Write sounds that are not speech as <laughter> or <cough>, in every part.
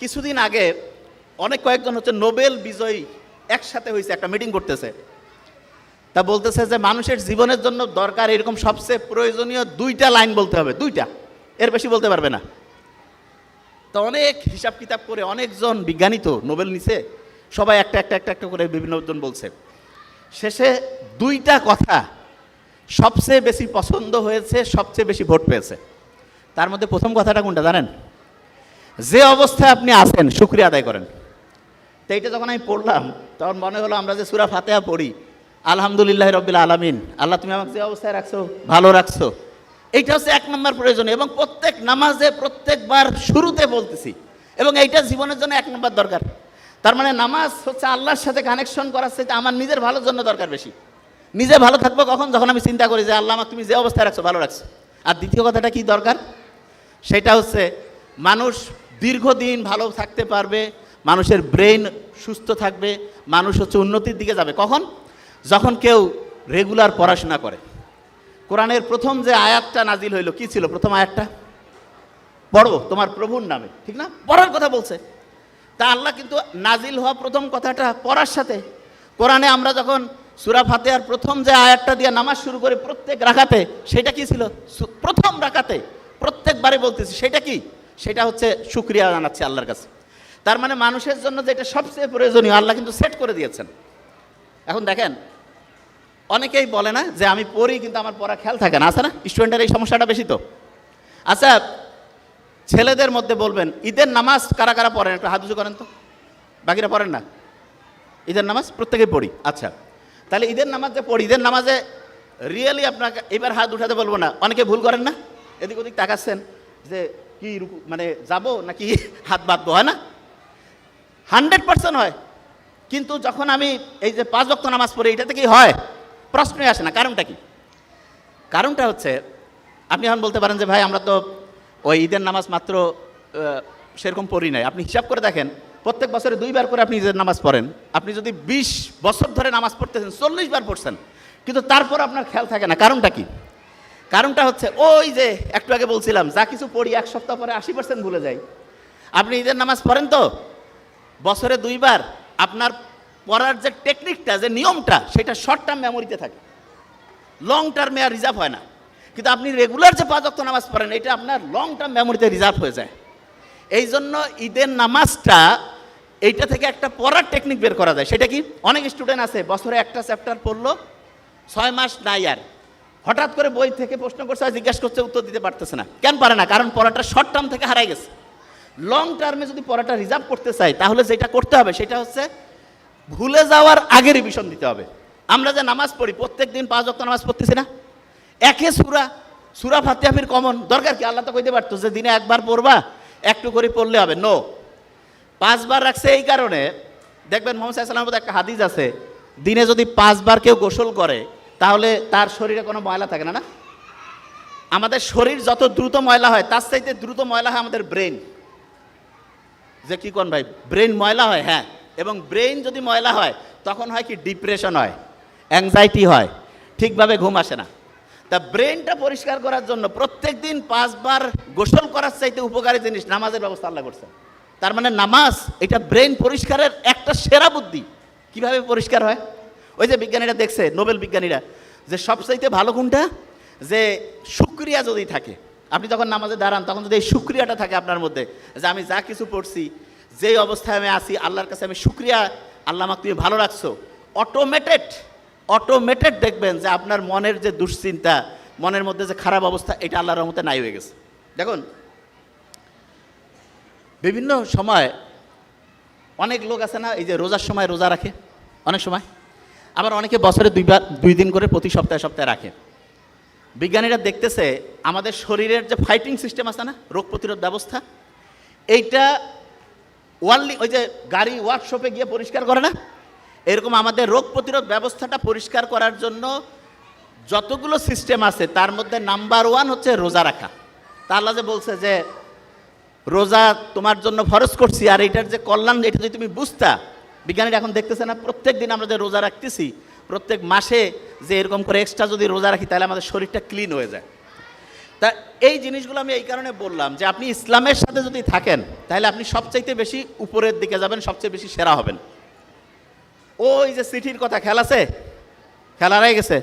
কিছুদিন আগে অনেক কয়েকজন হচ্ছে নোবেল বিজয়ী একসাথে হয়েছে, একটা মিটিং করতেছে। তা বলতেছে যে মানুষের জীবনের জন্য দরকার এরকম সবচেয়ে প্রয়োজনীয় দুইটা লাইন বলতে হবে, দুইটা। এর বেশি বলতে পারবে না। তো অনেক হিসাব কিতাব করে অনেকজন বিজ্ঞানী তো নোবেল নিছে, সবাই একটা একটা একটা একটা করে বিভিন্ন জন বলছে। শেষে দুইটা কথা সবচেয়ে বেশি পছন্দ হয়েছে, সবচেয়ে বেশি ভোট পেয়েছে। তার মধ্যে প্রথম কথাটা কোনটা জানেন? যে অবস্থায় আপনি আছেন, শুক্রিয়া আদায় করেন। তো এইটা যখন আমি পড়লাম, তখন মনে হলো আমরা যে সুরা ফাতেহা পড়ি, আলহামদুলিল্লাহ রবিল আলমিন, আল্লাহ তুমি আমাকে যে অবস্থায় রাখছো, ভালো রাখছো। এইটা হচ্ছে এক নম্বর প্রয়োজনীয় এবং প্রত্যেক নামাজে প্রত্যেকবার শুরুতে বলতেছি, এবং এইটা জীবনের জন্য এক নম্বর দরকার। তার মানে নামাজ হচ্ছে আল্লাহর সাথে কানেকশন করার সাথে আমার নিজের ভালোর জন্য দরকার বেশি। নিজে ভালো থাকব কখন? যখন আমি চিন্তা করি যে, আল্লাহ, আমার তুমি যে অবস্থায় রাখছো, ভালো রাখছো। আর দ্বিতীয় কথাটা কি দরকার? সেটা হচ্ছে মানুষ দীর্ঘদিন ভালো থাকতে পারবে, মানুষের ব্রেন সুস্থ থাকবে, মানুষ হচ্ছে উন্নতির দিকে যাবে। কখন? যখন কেউ রেগুলার পড়াশোনা করে। কোরআনের প্রথম যে আয়াতটা নাজিল হইল, কি ছিল প্রথম আয়াতটা? পড়ো তোমার প্রভুর নামে, ঠিক না? পড়ার কথা বলছে। তা আল্লাহ কিন্তু নাজিল হওয়া প্রথম কথাটা পড়ার সাথে। কোরআনে আমরা যখন সুরা ফাতেহার প্রথম যে আয়াতটা দিয়ে নামাজ শুরু করি প্রত্যেক রাখাতে সেটা কি ছিল? প্রথম রাখাতে প্রত্যেকবারে বলতেছি, সেটা কি? সেটা হচ্ছে শুক্রিয়া জানাচ্ছে আল্লাহর কাছে। তার মানে মানুষের জন্য যেটা সবচেয়ে প্রয়োজনীয়, আল্লাহ কিন্তু সেট করে দিয়েছেন। এখন দেখেন, অনেকেই বলে না যে আমি পড়ি কিন্তু আমার পড়া খেয়াল থাকে না। আছে না? স্টুডেন্টের এই সমস্যাটা বেশি তো। আচ্ছা ছেলেদের মধ্যে বলবেন, ঈদের নামাজ কারা কারা পড়েন? একটু হাত করেন তো। বাকিরা পড়েন না? ঈদের নামাজ প্রত্যেকেই পড়ি। আচ্ছা তাহলে ঈদের নামাজ পড়ি, ঈদের নামাজে রিয়েলি আপনাকে এবার হাত উঠাতে বলব না। অনেকে ভুল করেন না? এদিক ওদিক তাকাচ্ছেন যে কি মানে যাব নাকি হাত বাঁধবো, হয় না? হান্ড্রেড পার্সেন্ট হয়। কিন্তু যখন আমি এই যে পাঁচ বক্ত নামাজ পড়ি এটাতে কি হয়। প্রশ্নই আসে না, কারণটা কি? কারণটা হচ্ছে, আপনি এখন বলতে পারেন যে, ভাই, আমরা তো ওই ঈদের নামাজ মাত্র সেরকম পড়ি নাই। আপনি হিসাব করে দেখেন, প্রত্যেক বছরে দুইবার করে আপনি ঈদের নামাজ পড়েন। আপনি যদি বিশ বছর ধরে নামাজ পড়তেছেন, চল্লিশ বার পড়ছেন, কিন্তু তারপর আপনার খেয়াল থাকে না। কারণটা কি? কারণটা হচ্ছে, ওই যে একটু আগে বলছিলাম, যা কিছু পড়ি এক সপ্তাহ পরে আশি পার্সেন্ট ভুলে যাই। আপনি ঈদের নামাজ পড়েন তো? বছরে দুইবার। আপনার পড়ার যে টেকনিকটা যে নিয়মটা, সেটা শর্ট টার্ম মেমোরিতে থাকে। লং টার্মে আর রিজার্ভ হয় না। কিন্তু আপনি রেগুলার যে পাঁচ অক্ট নামাজ পড়েন, এটা আপনার লং টার্ম মেমোরিতে রিজার্ভ হয়ে যায়। এই জন্য ঈদের নামাজটা, এইটা থেকে একটা পড়ার টেকনিক বের করা যায়। সেটা কি? অনেক স্টুডেন্ট আছে, বছরে একটা চ্যাপ্টার পড়ল, ছয় মাস নাই আর। হঠাৎ করে বই থেকে প্রশ্ন করছে, আর জিজ্ঞাসা করছে, উত্তর দিতে পারতেছে না। কেন পারে না? কারণ পড়াটা শর্ট টার্ম থেকে হারাই গেছে। লং টার্মে যদি পড়াটা রিজার্ভ করতে চাই, তাহলে যেটা করতে হবে, সেটা হচ্ছে ভুলে যাওয়ার আগে রিভিশন দিতে হবে। আমরা যে নামাজ পড়ি, প্রত্যেক দিন পাঁচ অক্ট নামাজ পড়তেছি না? একে সুরা সুরা ফাতিহাফির কমন দরকার কি? আল্লাহ তো কইতে পারতো, যে দিনে একবার পড়বা, একটু করে পড়লে হবে। নো পাঁচবার রাখছে এই কারণে, দেখবেন মোহাম্মদ সাল্লামের একটা হাদিস আছে, দিনে যদি পাঁচবার কেউ গোসল করে তাহলে তার শরীরে কোনো ময়লা থাকে না না? আমাদের শরীর যত দ্রুত ময়লা হয়, তার চাইতে দ্রুত ময়লা হয় আমাদের ব্রেন। যে কি কোন ভাই? ব্রেন ময়লা হয় হ্যাঁ। এবং ব্রেন যদি ময়লা হয়, তখন হয় কি? ডিপ্রেশন হয় অ্যাংজাইটি হয়, ঠিকভাবে ঘুম আসে না। তা ব্রেনটা পরিষ্কার করার জন্য প্রত্যেক দিন পাঁচবার গোসল করার চাইতে উপকারী জিনিস নামাজের ব্যবস্থা আল্লাহ করছে তার মানে নামাজ, এটা ব্রেন পরিষ্কারের একটা সেরা বুদ্ধি। কীভাবে পরিষ্কার হয়? ওই যে বিজ্ঞানীরা দেখছে, নোবেল বিজ্ঞানীরা, যে সবচাইতে ভালো কোনটা? যে শুক্রিয়া যদি থাকে, আপনি যখন নামাজে দাঁড়ান, তখন যদি এই শুক্রিয়াটা থাকে আপনার মধ্যে, যে আমি যা কিছু পড়ছি, যেই অবস্থায় আমি আছি, আল্লাহর কাছে আমি শুক্রিয়া আল্লাহ আমাকে তুমি ভালো রাখছো অটোমেটেড অটোমেটেড দেখবেন যে আপনার মনের যে দুশ্চিন্তা, মনের মধ্যে যে খারাপ অবস্থা, এটা আল্লাহর রহমতে নাই হয়ে গেছে। দেখুন, বিভিন্ন সময় অনেক লোক আছে না, এই যে রোজার সময় রোজা রাখে? অনেক সময়? আবার অনেকে বছরে দুইবার, দুই দিন করে প্রতি সপ্তাহে সপ্তাহে রাখে। বিজ্ঞানীরা দেখতেছে আমাদের শরীরের যে ফাইটিং সিস্টেম আছে না, রোগ প্রতিরোধ ব্যবস্থা, এইটা ওয়ার্লি ওই যে গাড়ি ওয়ার্কশপে গিয়ে পরিষ্কার করে না? এরকম আমাদের রোগ প্রতিরোধ ব্যবস্থাটা পরিষ্কার করার জন্য যতগুলো সিস্টেম আছে, তার মধ্যে নাম্বার ওয়ান হচ্ছে রোজা রাখা। তা আল্লাহ যে বলছে যে, রোজা তোমার জন্য ফরজ করছি, আর এটার যে কল্যাণ, এটা যদি তুমি বুঝতা বিজ্ঞানীরা এখন দেখতেছে না প্রত্যেক দিন আমরা যে রোজা রাখতেছি, প্রত্যেক মাসে যে এরকম করে এক্সট্রা যদি রোজা রাখি, তাহলে আমাদের শরীরটা ক্লিন হয়ে যায়। তা এই জিনিসগুলো আমি এই কারণে বললাম যে আপনি ইসলামের সাথে যদি থাকেন, তাহলে আপনি সবচাইতে বেশি উপরের দিকে যাবেন, সবচেয়ে বেশি সেরা হবেন। ওই যে সিটির কথা খেলা আছে? খেলা রয়ে গেছে?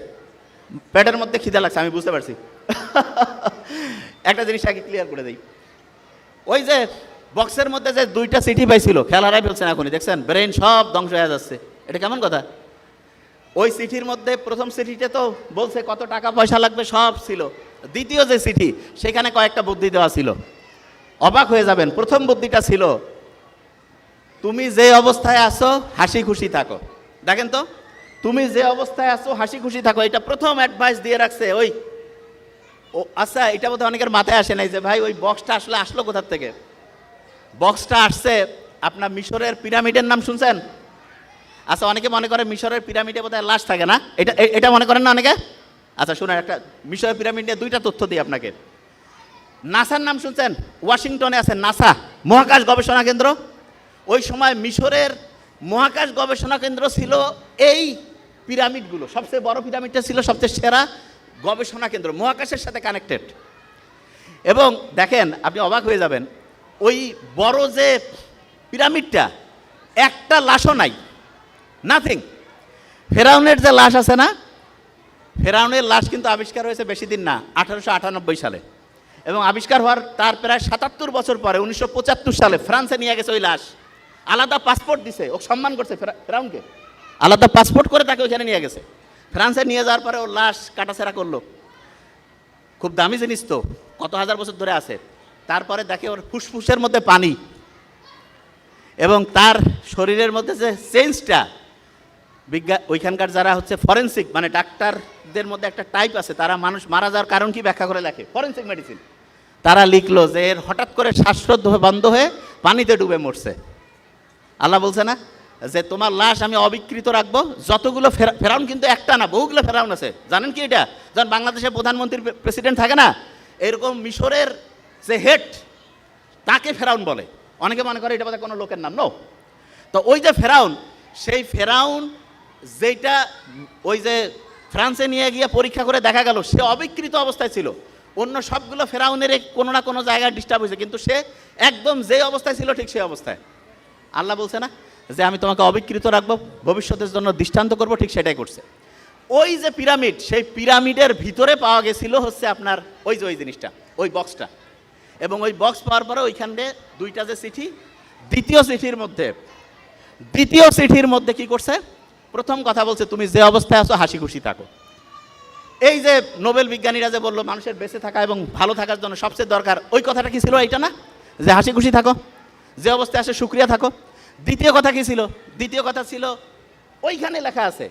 পেটের মধ্যে খিদে লাগছে, আমি বুঝতে পারছি। <laughs> একটা জিনিস আগে ক্লিয়ার করে দিই। ওই যে বক্সের মধ্যে যে দুইটা সিটি পাইছিল খেলারাই ফেলছেন এখনই, দেখছেন? ব্রেন সব ধ্বংস হয়ে যাচ্ছে। এটা কেমন কথা? ওই সিটির মধ্যে প্রথম সিটিতে তো বলছে কত টাকা পয়সা লাগবে, সব ছিল। দ্বিতীয় যে সিটি সেখানে কয়েকটা বুদ্ধি দেওয়া ছিল। অবাক হয়ে যাবেন, প্রথম বুদ্ধিটা ছিল, তুমি যে অবস্থায় আছো, হাসি খুশি থাকো। দেখেন তো, তুমি যে অবস্থায় আছো, হাসি খুশি থাকো। এটা প্রথম অ্যাডভাইস দিয়ে রাখছে, ওই, ও আচ্ছা এটা বোধহয় অনেকের মাথায় আসে নাই যে, ভাই, ওই বক্সটা আসলে আসলো কোথার থেকে? বক্সটা আসছে, আপনার মিশরের পিরামিডের নাম শুনছেন? আচ্ছা অনেকে মনে করে মিশরের পিরামিডে বোধহয় লাশ থাকে না? এটা এটা মনে করেন না অনেকে? আচ্ছা শুনেন, একটা মিশরের পিরামিড নিয়ে দুইটা তথ্য দিই আপনাকে। নাসার নাম শুনছেন? ওয়াশিংটনে আছে নাসা, মহাকাশ গবেষণা কেন্দ্র। ওই সময় মিশরের মহাকাশ গবেষণা কেন্দ্র ছিল এই পিরামিডগুলো, সবচেয়ে বড় পিরামিডটা ছিল সবচেয়ে সেরা গবেষণা কেন্দ্র, মহাকাশের সাথে কানেক্টেড এবং দেখেন, আপনি অবাক হয়ে যাবেন ওই বড় যে পিরামিডটা, একটা লাশও নাই নাথিং ফেরাউনের যে লাশ আছে না, ফেরাউনের লাশ কিন্তু আবিষ্কার হয়েছে বেশি দিন না, আঠারোশো আটানব্বই সালে। এবং আবিষ্কার হওয়ার তার প্রায় সাতাত্তর বছর পরে, উনিশশো পঁচাত্তর সালে ফ্রান্সে নিয়ে গেছে ওই লাশ। আলাদা পাসপোর্ট দিছে, ও সম্মান করছে ফেরাউনকে। আলাদা পাসপোর্ট করে তাকে ওইখানে নিয়ে গেছে। ফ্রান্সে নিয়ে যাওয়ার পরে ওর লাশ কাটাছেড়া করল। খুব দামি জিনিস তো, কত হাজার বছর ধরে আছে। তারপরে দেখে ওর ফুসফুসের মধ্যে পানি। এবং তার শরীরের মধ্যে যে চেঞ্জটা বিজ্ঞান ওইখানকার যারা হচ্ছে ফরেন্সিক মানে ডাক্তারদের মধ্যে একটা টাইপ আছে, তারা মানুষ মারা যাওয়ার কারণ কি ব্যাখ্যা করে লেখে ফরেন্সিক মেডিসিন তারা লিখলো যে এর হঠাৎ করে শ্বাসরোধ বন্ধ হয়ে পানিতে ডুবে মরছে। আল্লাহ বলছে না? যে তোমার লাশ আমি অবিকৃত রাখব, যতগুলো ফেরা- ফেরাউন কিন্তু একটা না, বহুগুলো ফেরাউন আছে। জানেন কি এটা? যখন বাংলাদেশের প্রধানমন্ত্রী প্রেসিডেন্ট থাকে না, এরকম মিশরের যে হেড, তাকে ফেরাউন বলে। অনেকে মনে করে এটা বোধহয় কোনো লোকের নাম নো তো ওই যে ফেরাউন, সেই ফেরাউন যেটা ওই যে ফ্রান্সে নিয়ে গিয়ে পরীক্ষা করে দেখা গেল, সে অবিকৃত অবস্থায় ছিল। অন্য সবগুলো ফেরাউনের কোনো না কোনো জায়গায় ডিস্টার্ব হয়েছে, কিন্তু সে একদম যে অবস্থায় ছিল ঠিক সেই অবস্থায়। আল্লাহ বলছে না যে, আমি তোমাকে অবিকৃত রাখব, ভবিষ্যতের জন্য দৃষ্টান্ত করব, ঠিক সেটাই করছে। ওই যে পিরামিড, সেই পিরামিডের ভিতরে পাওয়া গেছিল হচ্ছে আপনার, ওই যে ওই জিনিসটা, ওই বক্সটা এবং ওই বক্স পাওয়ার পরে ওইখানে দুইটা যে চিঠি, দ্বিতীয় চিঠির মধ্যে, দ্বিতীয় চিঠির মধ্যে কি করছে? প্রথম কথা বলছে, তুমি যে অবস্থায় আছো, হাসি খুশি থাকো। এই যে নোবেল বিজ্ঞানীরা যে বলল, মানুষের বেঁচে থাকা এবং ভালো থাকার জন্য সবচেয়ে দরকার, ওই কথাটা কি ছিল এইটা না? যে হাসি খুশি থাকো, যে অবস্থায় আসে সুক্রিয়া থাকো। দ্বিতীয় কথা কি ছিল? দ্বিতীয় কথা ছিল, ওইখানে লেখা আছে,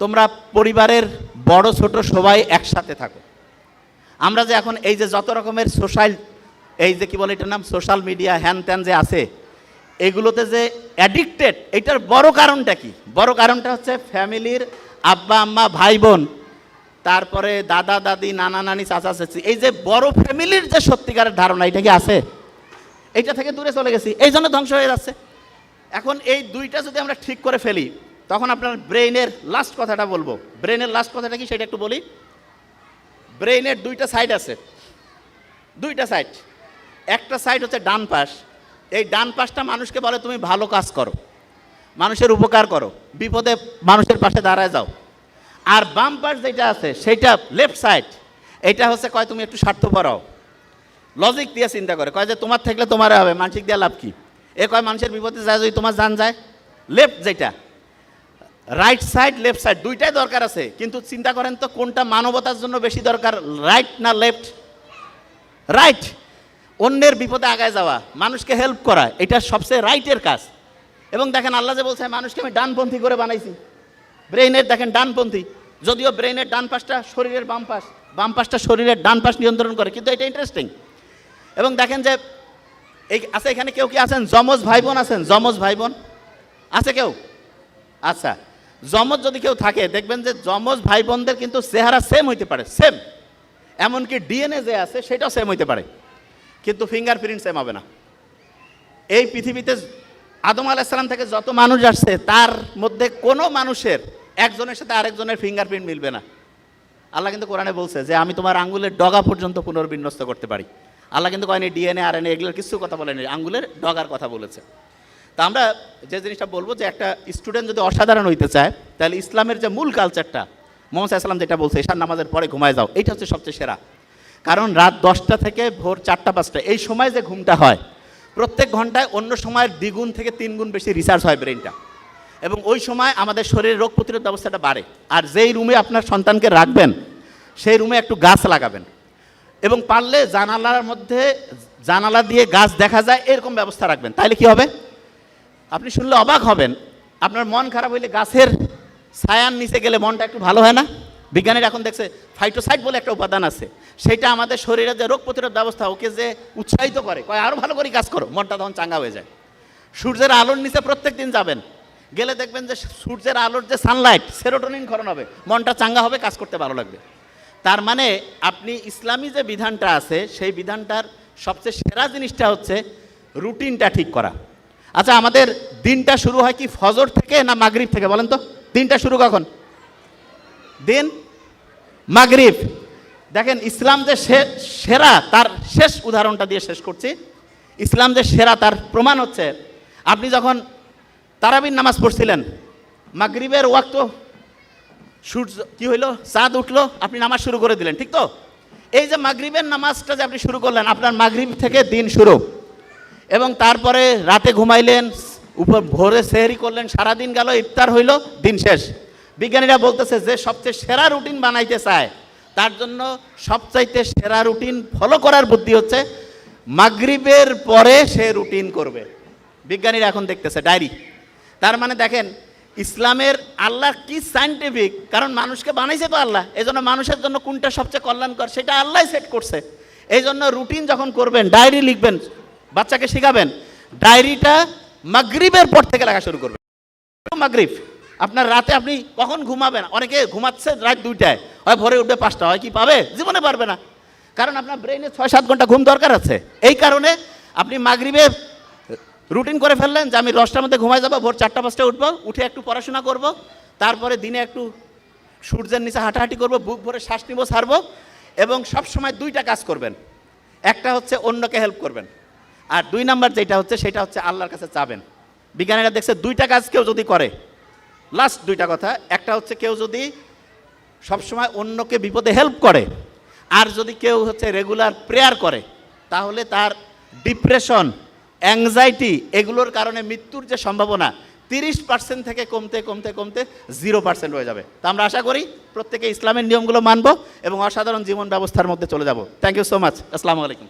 তোমরা পরিবারের বড় ছোট সবাই একসাথে থাকো। আমরা যে এখন এই যে যত রকমের সোশ্যাল এই যে কি বলে এটার নাম? সোশ্যাল মিডিয়া হ্যান ত্যান যে আছে, এগুলোতে যে অ্যাডিক্টেড এটার বড় কারণটা কি? বড় কারণটা হচ্ছে ফ্যামিলির আব্বা, আম্মা ভাই বোন তারপরে দাদা, দাদি, নানা, নানি, চাচা, চাচি, এই যে বড় ফ্যামিলির যে সত্যিকারের ধারণা, এটা কি আছে? এইটা থেকে দূরে চলে গেছি, এই জন্য ধ্বংস হয়ে যাচ্ছে। এখন এই দুইটা যদি আমরা ঠিক করে ফেলি, তখন আপনার ব্রেইনের লাস্ট কথাটা বলব। ব্রেইনের লাস্ট কথাটা কি সেটা একটু বলি? ব্রেইনের দুইটা সাইড আছে। দুইটা সাইড একটা সাইড হচ্ছে ডান পাশ। এই ডান পাশটা মানুষকে বলে, তুমি ভালো কাজ করো। মানুষের উপকার করো। বিপদে মানুষের পাশে দাঁড়ায় যাও। আর বাম পাশ যেটা আছে, সেটা লেফট সাইড এটা হচ্ছে, কয়, তুমি একটু স্বার্থপর হও। লজিক দিয়ে চিন্তা করে, কয় যে, তোমার থাকলে তোমার হবে, মানসিক দিয়ে লাভ কি? এ কয়, মানুষের বিপদে যায়, যদি তোমার জান যায়। লেফট যেটা। রাইট সাইড লেফট সাইড দুইটাই দরকার আছে। কিন্তু চিন্তা করেন তো, কোনটা মানবতার জন্য বেশি দরকার রাইট না লেফট রাইট অন্যের বিপদে আগায় যাওয়া, মানুষকে হেল্প করা, এটা সবচেয়ে রাইটের কাজ। এবং দেখেন আল্লাহ যে বলছে মানুষকে আমি ডানপন্থী করে বানাইছি। ব্রেইনের দেখেন ডানপন্থী। যদিও ব্রেইনের ডান পাশটা শরীরের বাম পাশ, বাম পাশটা শরীরের ডান পাশ নিয়ন্ত্রণ করে, কিন্তু এটা ইন্টারেস্টিং এবং দেখেন যে, এই আছে এখানে কেউ কি আছেন? যমজ ভাই বোন আছেন? যমজ ভাই বোন আছে কেউ? আচ্ছা যমজ যদি কেউ থাকে, দেখবেন যে যমজ ভাই বোনদের কিন্তু চেহারা সেম হইতে পারে সেম এমনকি ডিএনএ যে আছে, সেটাও সেম হইতে পারে। কিন্তু ফিঙ্গারপ্রিন্ট সেম হবে না। এই পৃথিবীতে আদম আলাইসালাম থেকে যত মানুষ আসছে, তার মধ্যে কোনো মানুষের একজনের সাথে আরেকজনের ফিঙ্গারপ্রিন্ট মিলবে না। আল্লাহ কিন্তু কোরআনে বলছে যে, আমি তোমার আঙ্গুলের ডগা পর্যন্ত পুনর্বিন্যস্ত করতে পারি। আল্লাহ কিন্তু কয়নি, ডিএনএ আর এনএ এগুলোর কিছু কথা বলেনি, আঙ্গুলের ডগার কথা বলেছে। তা আমরা যে জিনিসটা বলব যে, একটা স্টুডেন্ট যদি অসাধারণ হইতে চায়, তাহলে ইসলামের যে মূল কালচারটা মোহাম্মদ ইসলাম যেটা বলছে ঈশান নামাজের পরে ঘুমায় যাও, এইটা হচ্ছে সবচেয়ে সেরা। কারণ রাত দশটা থেকে ভোর চারটা, পাঁচটা। এই সময় যে ঘুমটা হয়, প্রত্যেক ঘন্টায় অন্য সময়ের দ্বিগুণ থেকে তিন গুণ বেশি রিসার্চ হয় ব্রেনটা এবং ওই সময় আমাদের শরীরের রোগ প্রতিরোধ ব্যবস্থাটা বাড়ে। আর যেই রুমে আপনার সন্তানকে রাখবেন, সেই রুমে একটু গাছ লাগাবেন। এবং পারলে জানালার মধ্যে জানালা দিয়ে গাছ দেখা যায়, এরকম ব্যবস্থা রাখবেন। তাইলে কি হবে? আপনি শুনলে অবাক হবেন। আপনার মন খারাপ হইলে গাছের ছায়ার নিচে গেলে মনটা একটু ভালো হয় না? বিজ্ঞানীরা এখন দেখছে ফাইটোসাইড বলে একটা উপাদান আছে। সেটা আমাদের শরীরে যে রোগ প্রতিরোধ ব্যবস্থা, ওকে যে উৎসাহিত করে, কয় আরও ভালো করে কাজ করো, মনটা তখন চাঙ্গা হয়ে যায়। সূর্যের আলোর নিচে প্রত্যেক দিন যাবেন, গেলে দেখবেন যে সূর্যের আলোর যে সানলাইট সেরোটোনিন ক্ষরণ হবে, মনটা চাঙ্গা হবে, কাজ করতে ভালো লাগবে। তার মানে আপনি ইসলামী যে বিধানটা আছে, সেই বিধানটার সবচেয়ে সেরা জিনিসটা হচ্ছে রুটিনটা ঠিক করা। আচ্ছা আমাদের দিনটা শুরু হয় কি ফজর থেকে না মাগরিব থেকে, বলেন তো? দিনটা শুরু কখন? দিন মাগরিব। দেখেন, ইসলাম যে সেরা, তার শেষ উদাহরণটা দিয়ে শেষ করছি। ইসলাম যে সেরা, তার প্রমাণ হচ্ছে, আপনি যখন তারাবির নামাজ পড়ছিলেন, মাগরিবের ওয়াক্ত সূর্য, কি হইল? চাঁদ উঠল, আপনি নামাজ শুরু করে দিলেন, ঠিক তো? এই যে মাগরিবের নামাজটা যে আপনি শুরু করলেন, আপনার মাগরিব থেকে দিন শুরু। এবং তারপরে রাতে ঘুমাইলেন, উপর ভোরে সেহরি করলেন, সারাদিন গেল, ইফতার হইল, দিন শেষ। বিজ্ঞানীরা বলতেছে যে সবচেয়ে সেরা রুটিন বানাইতে চায়, তার জন্য সবচাইতে সেরা রুটিন ফলো করার বুদ্ধি হচ্ছে মাগরিবের পরে সে রুটিন করবে। বিজ্ঞানীরা এখন দেখতেছে ডায়েরি। তার মানে দেখেন, ইসলামের আল্লাহ কি সাইন্টিফিক কারণ মানুষকে বানাইছে তো আল্লাহ এই জন্য মানুষের জন্য কোনটা সবচেয়ে কল্যাণকর সেটা আল্লাহ সেট করছে। এই জন্য রুটিন যখন করবেন, ডায়েরি লিখবেন, বাচ্চাকে শেখাবেন, ডায়েরিটা মাগরিবের পর থেকে লেখা শুরু করবেন। মাগরিব। আপনার রাতে আপনি কখন ঘুমাবেন? অনেকে ঘুমাচ্ছে রাত দুইটায়। হয় ভোরে উঠবে পাঁচটা, হয় কি পাবে? জীবনে পারবে না। কারণ আপনার ব্রেনে ছয় সাত ঘণ্টা ঘুম দরকার আছে। এই কারণে আপনি মাগরিবে রুটিন করে ফেললেন যে আমি দশটার মধ্যে ঘুমাই যাব, ভোর চারটা পাঁচটায় উঠবো, উঠে একটু পড়াশোনা করব, তারপরে দিনে একটু সূর্যের নিচে হাঁটাহাঁটি করব, বুক ভরে শ্বাস নিব ছাড়বো এবং সব সময় দুইটা কাজ করবেন। একটা হচ্ছে অন্যকে হেল্প করবেন। আর দুই নাম্বার যেটা হচ্ছে, সেটা হচ্ছে আল্লাহর কাছে চাবেন। বিজ্ঞানীরা দেখছে দুইটা কাজ কেউ যদি করে লাস্ট দুইটা কথা, একটা হচ্ছে কেউ যদি সবসময় অন্যকে বিপদে হেল্প করে, আর যদি কেউ হচ্ছে রেগুলার প্রেয়ার করে, তাহলে তার ডিপ্রেশন অ্যাংজাইটি এগুলোর কারণে মৃত্যুর যে সম্ভাবনা, তিরিশ পার্সেন্ট থেকে কমতে কমতে কমতে জিরো পার্সেন্ট হয়ে যাবে। তা আমরা আশা করি প্রত্যেকে ইসলামের নিয়মগুলো মানব এবং অসাধারণ জীবন ব্যবস্থার মধ্যে চলে যাব। থ্যাংক ইউ সো মাচ আসসালামু আলাইকুম।